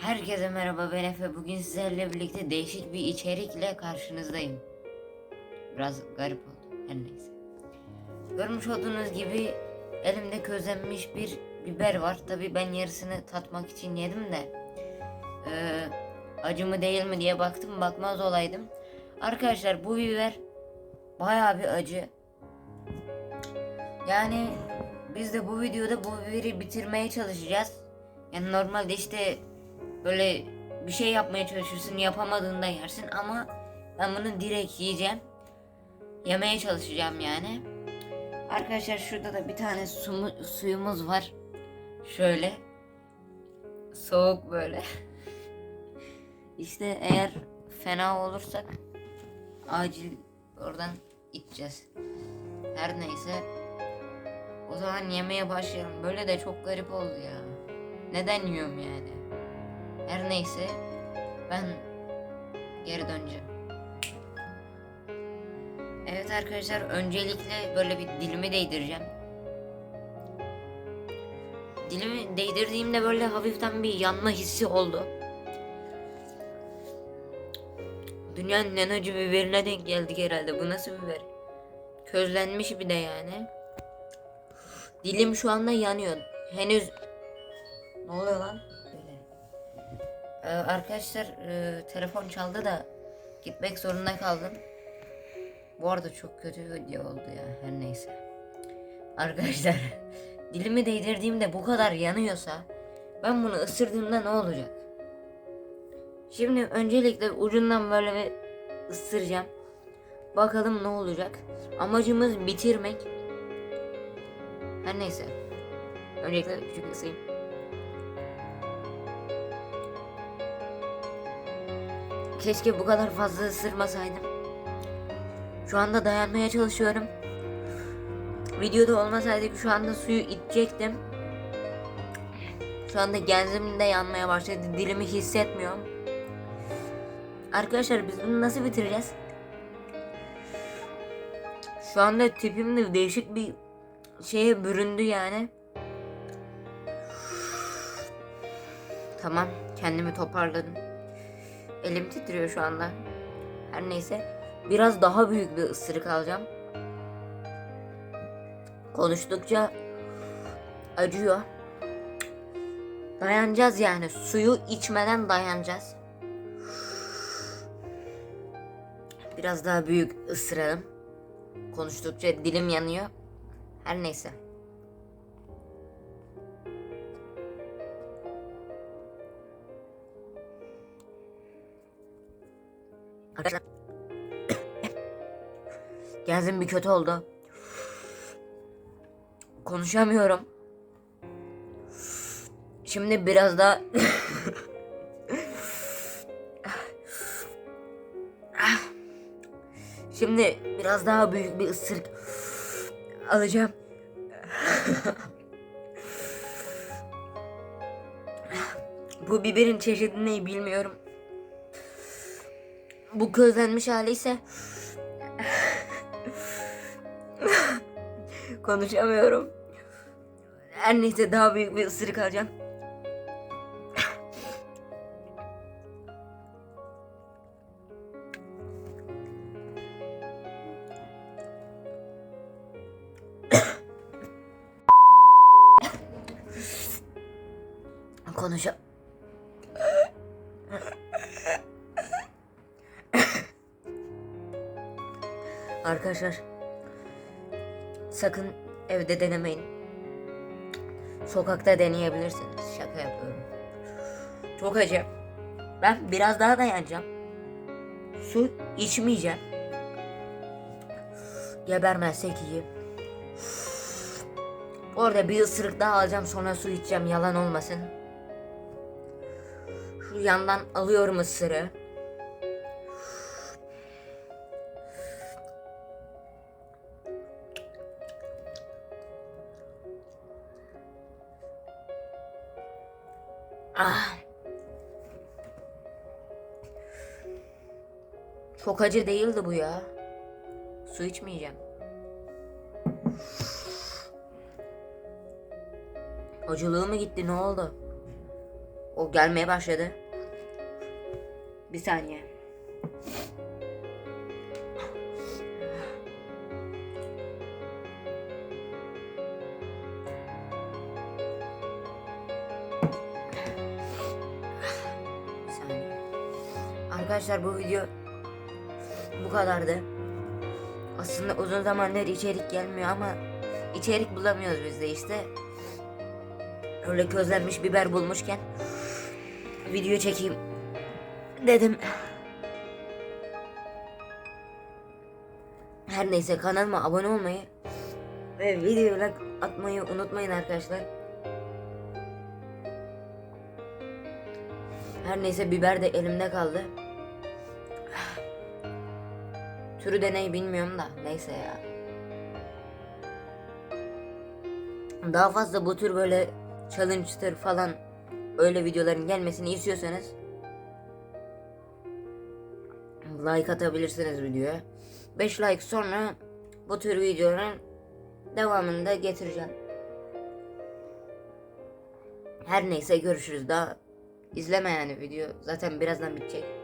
Herkese merhaba ben Efe. Bugün sizlerle birlikte değişik bir içerikle karşınızdayım. Biraz garip oldu. Her neyse. Görmüş olduğunuz gibi elimde közlenmiş bir biber var. Tabi ben yarısını tatmak için yedim de. Ee, acı mı değil mi diye baktım bakmaz olaydım. Arkadaşlar bu biber bayağı bir acı. Yani biz de bu videoda bu biberi bitirmeye çalışacağız. Yani normalde işte böyle bir şey yapmaya çalışırsın yapamadığında yersin ama ben bunu direkt yiyeceğim. Yemeye çalışacağım yani. Arkadaşlar şurada da bir tane sumu- suyumuz var. Şöyle. Soğuk böyle. işte eğer fena olursak acil oradan içeceğiz. Her neyse. O zaman yemeye başlayalım. Böyle de çok garip oldu ya. Neden yiyorum yani? Her neyse ben geri döneceğim. Evet arkadaşlar öncelikle böyle bir dilimi değdireceğim. Dilimi değdirdiğimde böyle hafiften bir yanma hissi oldu. Dünyanın en acı biberine denk geldik herhalde. Bu nasıl biber? Közlenmiş bir de yani. Dilim şu anda yanıyor. Henüz... Ne oluyor lan? Ee, arkadaşlar e, telefon çaldı da gitmek zorunda kaldım. Bu arada çok kötü video oldu ya her neyse. Arkadaşlar dilimi değdirdiğimde bu kadar yanıyorsa ben bunu ısırdığımda ne olacak? Şimdi öncelikle ucundan böyle bir ısıracağım. Bakalım ne olacak. Amacımız bitirmek. Her neyse. Öncelikle küçük ısırayım. Keşke bu kadar fazla ısırmasaydım. Şu anda dayanmaya çalışıyorum. Videoda olmasaydı şu anda suyu içecektim. Şu anda genzim de yanmaya başladı. Dilimi hissetmiyorum. Arkadaşlar biz bunu nasıl bitireceğiz? Şu anda tipim de değişik bir şeye büründü yani. Tamam kendimi toparladım. Elim titriyor şu anda. Her neyse. Biraz daha büyük bir ısırık alacağım. Konuştukça acıyor. Dayanacağız yani. Suyu içmeden dayanacağız. Biraz daha büyük ısıralım. Konuştukça dilim yanıyor. Her neyse. Arkadaşlar. Genzim bir kötü oldu. Konuşamıyorum. Şimdi biraz daha Şimdi biraz daha büyük bir ısırık alacağım. Bu biberin çeşidi ne bilmiyorum. Bu közlenmiş hali ise konuşamıyorum. Her neyse daha büyük bir ısırık alacağım. Konuşa... Arkadaşlar sakın evde denemeyin. Sokakta deneyebilirsiniz. Şaka yapıyorum. Çok acı. Ben biraz daha dayanacağım. Su içmeyeceğim. Gebermezsek iyi. Orada bir ısırık daha alacağım sonra su içeceğim yalan olmasın. Şu yandan alıyorum ısırığı. Ah. Çok acı değildi bu ya. Su içmeyeceğim. Acılığı mı gitti ne oldu? O gelmeye başladı. Bir saniye. Arkadaşlar bu video bu kadardı. Aslında uzun zamandır içerik gelmiyor ama içerik bulamıyoruz biz de işte. Öyle közlenmiş biber bulmuşken video çekeyim dedim. Her neyse kanalıma abone olmayı ve videoya like atmayı unutmayın arkadaşlar. Her neyse biber de elimde kaldı. Türü de ne bilmiyorum da neyse ya. Daha fazla bu tür böyle challenge'tır falan öyle videoların gelmesini istiyorsanız like atabilirsiniz videoya. 5 like sonra bu tür videoların devamını da getireceğim. Her neyse görüşürüz daha izleme yani video zaten birazdan bitecek.